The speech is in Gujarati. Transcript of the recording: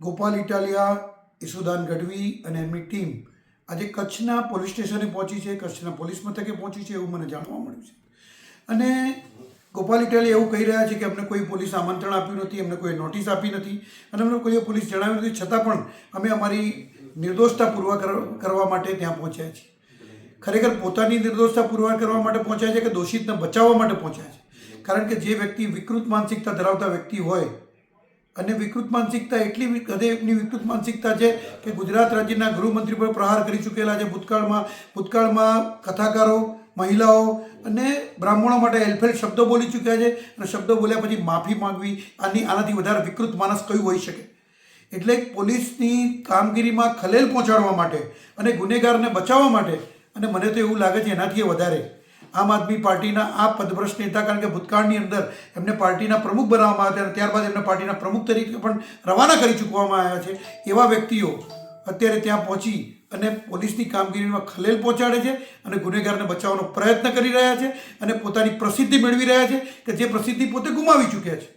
ગોપાલ ઇટાલિયા ઈસુદાન ગઢવી અને એમની ટીમ આજે કચ્છના પોલીસ સ્ટેશને પહોંચી છે, કચ્છના પોલીસ મથકે પહોંચી છે એવું મને જાણવા મળ્યું છે. અને ગોપાલ ઇટાલિયા એવું કહી રહ્યા છે કે અમને કોઈ પોલીસ આમંત્રણ આપ્યું નથી, અમને કોઈ નોટિસ આપી નથી અને અમને કોઈ પોલીસ જણાવ્યું નથી, છતાં પણ અમે અમારી નિર્દોષતા પુરવાર કર- કરવા માટે ત્યાં પહોંચ્યા છીએ. ખરેખર પોતાની નિર્દોષતા પુરવાર કરવા માટે પહોંચ્યા છે કે દોષિતને બચાવવા માટે પહોંચ્યા છે? કારણ કે જે વ્યક્તિ વિકૃત માનસિકતા ધરાવતા વ્યક્તિ હોય અને વિકૃત માનસિકતા એટલી હદે એમની વિકૃત માનસિકતા છે કે ગુજરાત રાજ્યના ગૃહમંત્રી પર પ્રહાર કરી ચૂકેલા છે ભૂતકાળમાં. ભૂતકાળમાં કથાકારો, મહિલાઓ અને બ્રાહ્મણો માટે હેલ્પફેલ શબ્દો બોલી ચૂક્યા છે અને શબ્દો બોલ્યા પછી માફી માંગવી, આની આનાથી વધારે વિકૃત માણસ કયું હોઈ શકે? એટલે પોલીસની કામગીરીમાં ખલેલ પહોંચાડવા માટે અને ગુનેગારને બચાવવા માટે, અને મને તો એવું લાગે છે એનાથી વધારે. આમ આદમી પાર્ટીના આ પદભ્રષ્ટ નેતા, કારણ કે ભૂતકાળની અંદર એમને પાર્ટીના પ્રમુખ બનાવવામાં આવ્યા અને ત્યારબાદ એમને પાર્ટીના પ્રમુખ તરીકે પણ રવાના કરી ચૂકવામાં આવ્યા છે. એવા વ્યક્તિઓ અત્યારે ત્યાં પહોંચી અને પોલીસની કામગીરીમાં ખલેલ પહોંચાડે છે અને ગુનેગારને બચાવવાનો પ્રયત્ન કરી રહ્યા છે અને પોતાની પ્રસિદ્ધિ મેળવી રહ્યા છે કે જે પ્રસિદ્ધિ પોતે ગુમાવી ચૂક્યા છે.